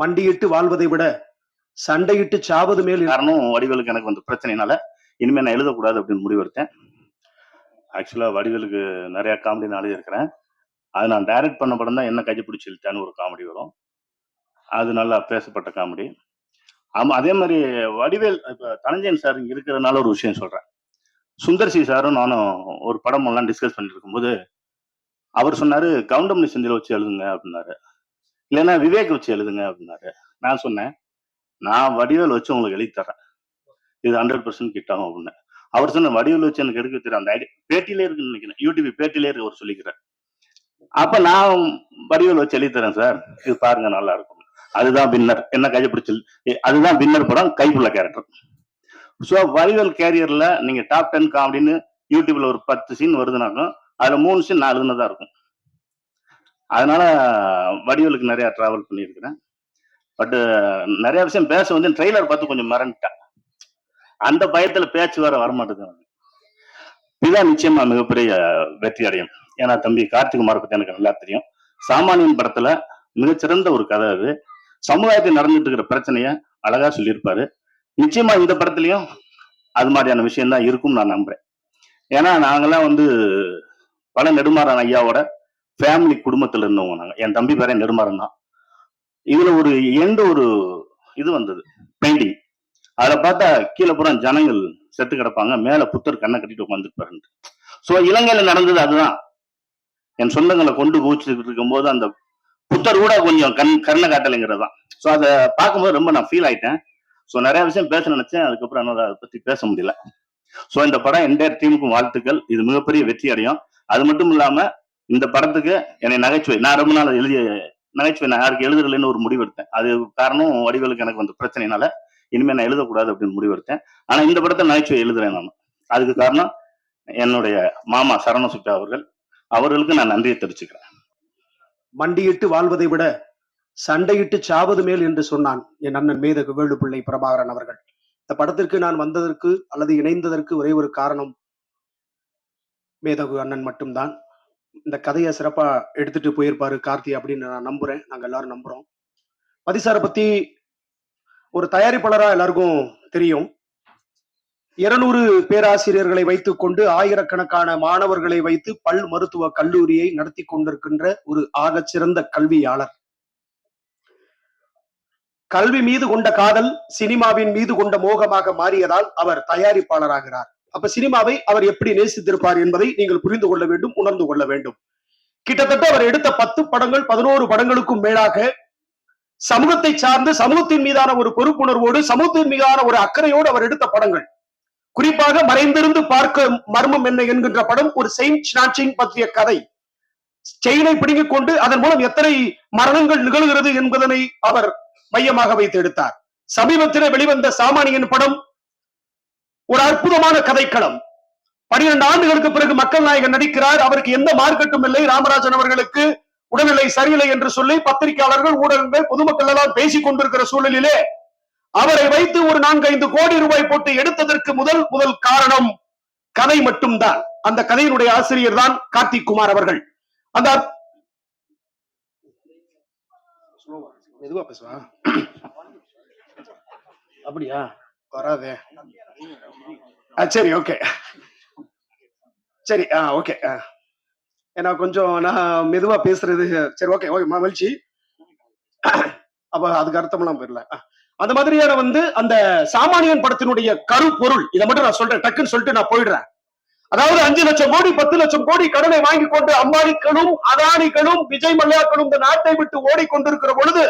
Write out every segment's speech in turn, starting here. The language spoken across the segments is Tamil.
மண்டியிட்டு வாழ்வதை விட சண்டையிட்டு சாவது மேல் காரணம் வடிவேலுக்கு எனக்கு வந்து பிரச்சனைனால இனிமே நான் எழுதக்கூடாது அப்படின்னு முடிவெடுத்தேன். ஆக்சுவலா வடிவேலுக்கு நிறைய காமெடி நான் எழுதியிருக்கிறேன். அது நான் டைரக்ட் பண்ண படம் தான் என்ன கஜி பிடிச்சி இழுத்தான்னு ஒரு காமெடி வரும். அது நல்லா பேசப்பட்ட காமெடி ஆமா அதே மாதிரி வடிவேல் இப்ப தனஞ்சயன் சார் இங்கே இருக்கிறதுனால ஒரு விஷயம் சொல்றேன். சுந்தர்சி சாரும் நானும் ஒரு படம் எல்லாம் டிஸ்கஸ் பண்ணிட்டு இருக்கும்போது அவர் சொன்னாரு கவுண்டமணி செந்தில வச்சு எழுதுங்க அப்படின்னாரு. இல்லைன்னா விவேக் வச்சு எழுதுங்க அப்படின்னாரு. நான் சொன்னேன் நான் வடிவேல் வச்சு உங்களுக்கு எழுதி தரேன் இது ஹண்ட்ரட் பர்சன்ட் கிட்ட ஆகும் அப்படின்னு. அவர் சொன்ன வடிவேல் வச்சு எனக்கு எடுக்க தெரியும். அந்த ஐடியா பேட்டிலே இருக்குன்னு நினைக்கிறேன். யூடியூப் பேட்டிலே இருக்கு அவர் சொல்லிக்கிறார். அப்ப நான் வடிவேல் வச்சு எழுதி தரேன் சார். இது பாருங்க நல்லா இருக்கும். அதுதான் வின்னர். என்ன கையை பிடிச்சல் அதுதான் வின்னர் படம் கைப்புள்ள கேரக்டர் ஸோ வடிவேல் கேரியர்ல நீங்க டாப் டென் காமெடின்னு யூடியூப்ல ஒரு பத்து சீன் வருதுனாக்கும் அதுல மூணு சீன் நான் எழுதுனதா இருக்கும். அதனால வடிவலுக்கு நிறைய ட்ராவல் பண்ணியிருக்கிறேன். பட் நிறைய விஷயம் பேச வந்து ட்ரெய்லர் பார்த்து கொஞ்சம் மறந்துட்டேன் அந்த பயத்துல பேச்சு வேற வரமாட்டேங்குது. இதுதான் நிச்சயமா மிகப்பெரிய வெற்றி அடையும். ஏன்னா தம்பி கார்த்திகுமாரை பத்தி எனக்கு நல்லா தெரியும். சாமானியன் படத்துல மிகச்சிறந்த ஒரு கதை அது. சமுதாயத்தில் நடந்துட்டு இருக்கிற பிரச்சனைய அழகா சொல்லியிருப்பாரு. நிச்சயமா இந்த படத்துலயும் அது மாதிரியான விஷயம் தான் இருக்கும் நான் நம்புறேன். ஏன்னா நாங்கெல்லாம் வந்து பல நெடுமாறன் ஐயாவோட ஃபேமிலி குடும்பத்துல இருந்தவங்க நாங்க. என் தம்பி பேரே நெடுமாறன் தான். இதுல ஒரு எந்த ஒரு இது வந்தது. பெயிண்டிங் அதுல பார்த்தா கீழே பூரா ஜனங்கள் செத்து கிடப்பாங்க. மேல புத்தர் கண்ணை கட்டிட்டு உட்காந்துருப்பாரு சோ இலங்கையில நடந்தது அதுதான். என் சொந்தங்களை கொண்டு குவிச்சுட்டு இருக்கும்போது அந்த புத்தர் கூட கொஞ்சம் கண் கண்ணை காட்டலைங்கிறது தான். ஸோ அதை பார்க்கும்போது ரொம்ப நான் ஃபீல் ஆயிட்டேன். ஸோ நிறைய விஷயம் பேச நினைச்சேன். அதுக்கப்புறம் என்னோட அதை பத்தி பேச முடியல. ஸோ இந்த படம் என்டையர் டீமுக்கும் வாழ்த்துக்கள். இது மிகப்பெரிய வெற்றி அடையும். அது மட்டும் இல்லாம இந்த படத்துக்கு என்னை நகைச்சுவை நான் ரொம்ப நாள் எழுதிய நகைச்சுவை நான் யாருக்கு எழுதுறதுலன்னு ஒரு முடிவு எடுத்தேன் அது காரணம் வடிவேலுக்கு எனக்கு வந்த பிரச்சனைனால இனிமேல் நான் எழுதக்கூடாது அப்படின்னு முடிவு எடுத்தேன் ஆனா இந்த படத்தை நகைச்சுவை எழுதுறேன் நான். அதுக்கு காரணம் என்னுடைய மாமா சரண சுப்பா அவர்கள். அவர்களுக்கு நான் நன்றியை தெரிவிச்சுக்கிறேன். மண்டியிட்டு வாழ்வதை விட சண்டையிட்டு சாவது மேல் என்று சொன்னான் என் அண்ணன் மேதகு வேலுப்பிள்ளை பிரபாகரன் அவர்கள். இந்த படத்திற்கு நான் வந்ததற்கு அல்லது இணைந்ததற்கு ஒரே ஒரு காரணம் மேதகு அண்ணன் மட்டும்தான். இந்த கதையை சிறப்பா எடுத்துட்டு போயிருப்பாரு கார்த்தி அப்படின்னு நான் நம்புறேன். நாங்க எல்லாரும் நம்புறோம். பதிசாரை பத்தி ஒரு தயாரிப்பாளரா எல்லாருக்கும் தெரியும். இருநூறு பேராசிரியர்களை வைத்துக் கொண்டு ஆயிரக்கணக்கான மாணவர்களை வைத்து பல் மருத்துவ கல்லூரியை நடத்தி கொண்டிருக்கின்ற ஒரு ஆகச்சிறந்த கல்வியாளர். கல்வி மீது கொண்ட காதல் சினிமாவின் மீது கொண்ட மோகமாக மாறியதால் அவர் தயாரிப்பாளராகிறார். அப்ப சினிமாவை அவர் எப்படி நேசித்திருப்பார் என்பதை நீங்கள் புரிந்து கொள்ள வேண்டும் உணர்ந்து கொள்ள வேண்டும். கிட்டத்தட்ட அவர் எடுத்த பத்து படங்கள் பதினோரு படங்களுக்கும் மேலாக சமூகத்தை சார்ந்து சமூகத்தின் மீதான ஒரு பொறுப்புணர்வோடு சமூகத்தின் மீதான ஒரு அக்கறையோடு அவர் எடுத்த படங்கள். குறிப்பாக மறைந்திருந்து பார்க்க மர்மம் என்ன என்கின்ற படம் ஒரு செயின் ஸ்னாச்சிங் பற்றிய கதை. செயினை பிடுங்கிக் கொண்டு அதன் மூலம் எத்தனை மரணங்கள் நிகழ்கிறது என்பதனை அவர் மையமாக வைத்து எடுத்தார். சமீபத்திலே வெளிவந்த சாமானியன் படம் ஒரு அற்புதமான கதைக்களம். பனிரெண்டு ஆண்டுகளுக்கு பிறகு மக்கள் நாயகன் நடிக்கிறார். அவருக்கு எந்த மார்க்கெட்டும் இல்லை. ராமராஜன் அவர்களுக்கு உடல்நிலை சரியில்லை என்று சொல்லி பத்திரிகையாளர்கள் ஊடகங்கள் பொதுமக்கள் எல்லாம் பேசிக் கொண்டிருக்கிற சூழலிலே அவரை வைத்து ஒரு நான்கு ஐந்து கோடி ரூபாய் போட்டு எடுத்ததற்கு முதல் முதல் காரணம் கதை மட்டும்தான். அந்த கதையினுடைய ஆசிரியர் தான் கார்த்திக் குமார் அவர்கள். அந்த அற்- மெதுவா பேசுவா? அப்படியா? வராதே. சரி ஓகே சரி ஆ ஓகே ஆ. ஏன்னா கொஞ்சம் நான் மெதுவா பேசுறது சரி ஓகே ஓகே மகிழ்ச்சி. அப்ப அதுக்கு அர்த்தம்லாம் போயிடல. அந்த மாதிரியான வந்து அந்த சாமானியன் படத்தினுடைய கருப்பொருள் இதை மட்டும் நான் சொல்றேன் டக்குன்னு சொல்லிட்டு நான் போயிடுறேன். அதாவது அஞ்சு லட்சம் கோடி பத்து லட்சம் கோடி கடனை வாங்கி கொண்டு அம்பானிக்களும் அதானிகளும் விஜய் மல்லையாக்களும் இந்த நாட்டை விட்டு ஓடிக்கொண்டிருக்கிற பொழுது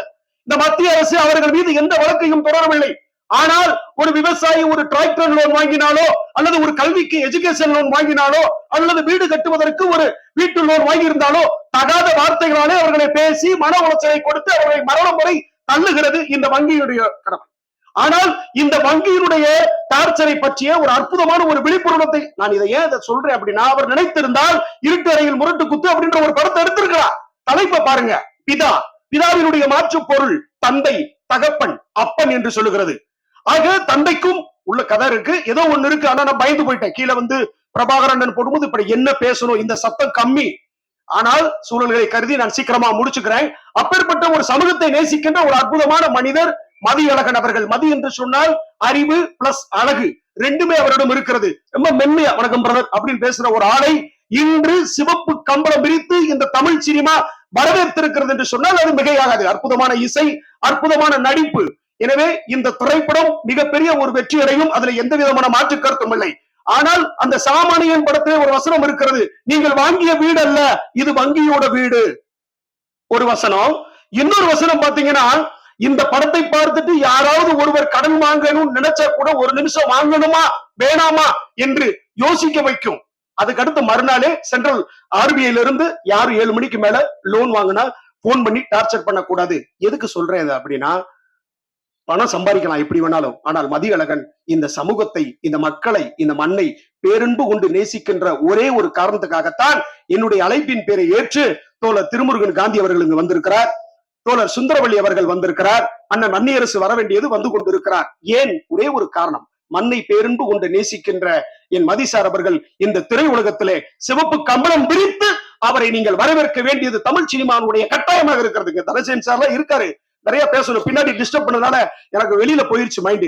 இந்த மத்திய அரசு அவர்கள் மீது எந்த வழக்கையும் தொடரவில்லை. ஆனால் ஒரு விவசாயி ஒரு டிராக்டர் லோன் வாங்கினாலோ அல்லது ஒரு கல்விக்கு எஜுகேஷன் லோன் வாங்கினாலோ அல்லது வீடு கட்டுவதற்கு ஒரு வீட்டு லோன் வாங்கியிருந்தாலோ தகாத வார்த்தைகளாலே அவர்களை பேசி மன உளைச்சலை கொடுத்து அவர்களை மரணம் வரை தள்ளுகிறது இந்த வங்கியுடைய கடமை. ஆனால் இந்த வங்கியினுடைய டார்ச்சரை பற்றிய ஒரு அற்புதமான ஒரு விழிப்புணர்வத்தை நான் இதை ஏன் இதை சொல்றேன் அப்படின்னா அவர் நினைத்திருந்தால் இருட்டு அறையில் முரட்டு குத்து அப்படின்ற ஒரு படத்தை எடுத்திருக்கிறார். தலைப்பை பாருங்க. பிதா. பிதாவினுடைய மாற்று பொருள் தந்தை தகப்பன் அப்பன் என்று சொல்லுகிறது. ஆக தந்தைக்கும் உள்ள கதை இருக்கு. ஏதோ ஒண்ணு இருக்கு. ஆனா நான் பயந்து போயிட்டேன். கீழே வந்து பிரபாகரன் போடும்போது இப்படி என்ன பேசணும்? இந்த சத்தம் கம்மி. ஆனால் சூழல்களை கருதி நான் சீக்கிரமா முடிச்சுக்கிறேன். அப்பேற்பட்ட ஒரு சமூகத்தை நேசிக்கின்ற ஒரு அற்புதமான மனிதர் மதி அழகன் அவர்கள். மதி என்று சொன்னால் அறிவு பிளஸ் அழகு. ரெண்டுமே அவரிடம் இருக்கிறது. ரொம்ப மென்மையா வணக்கம் பிரதர் அப்படின்னு பேசுற ஒரு ஆளை இன்று சிவப்பு கம்பளம் விரித்து இந்த தமிழ் சினிமா வரவேற்றிருக்கிறது என்று சொன்னால் அது மிகையாகாது. அற்புதமான இசை அற்புதமான நடிப்பு. எனவே இந்த திரைப்படம் மிகப்பெரிய ஒரு வெற்றி அடையும். அதுல எந்த விதமான மாற்று கருத்தும் இல்லை. ஆனால் அந்த சாமானியன் படத்திலே ஒரு வசனம் இருக்கிறது. நீங்கள் வாங்கிய வீடு அல்ல இது வங்கியோட வீடு. ஒரு வசனம். இன்னொரு வசனம் பாத்தீங்கன்னா இந்த படத்தை பார்த்துட்டு யாராவது ஒருவர் கடன் வாங்கணும்னு நினைச்சா கூட ஒரு நிமிஷம் வாங்கணுமா வேணாமா என்று யோசிக்க வைக்கும். அதுக்கு அடுத்து மறுநாளே சென்ட்ரல் ஆர்பிஐல இருந்து யாரும் ஏழு மணிக்கு மேல லோன் வாங்கினா போன் பண்ணி டார்ச்சர் பண்ணக்கூடாது. எதுக்கு சொல்றேன் அப்படின்னா பணம் சம்பாதிக்கலாம் எப்படி வேணாலும். ஆனால் மதியழகன் இந்த சமூகத்தை இந்த மக்களை இந்த மண்ணை பேரன்பு கொண்டு நேசிக்கின்ற ஒரே ஒரு காரணத்துக்காகத்தான் என்னுடைய அழைப்பின் பேரை ஏற்று தோழர் திருமுருகன் காந்தி அவர்கள் இங்கு வந்திருக்கிறார். தோழர் சுந்தரவள்ளி அவர்கள் வந்திருக்கிறார். அண்ணன் அந்நியரசு வர வேண்டியது வந்து கொண்டிருக்கிறார். ஏன்? ஒரே ஒரு காரணம். மண்ணை பேரன்பு கொண்டு நேசிக்கின்ற என் மதிசார் அவர்கள் இந்த திரையுலகத்திலே சிவப்பு கம்பளம் விரித்து அவரை நீங்கள் வரவேற்க வேண்டியது தமிழ் சினிமாவுடைய கட்டாயமாக இருக்கிறதுக்கு. தனசேன் சார்லாம் இருக்காரு. நிறைய பேசணும் பின்னாடி டிஸ்டர்ப் பண்ணதுனால எனக்கு வெளியில போயிருச்சு மைண்டு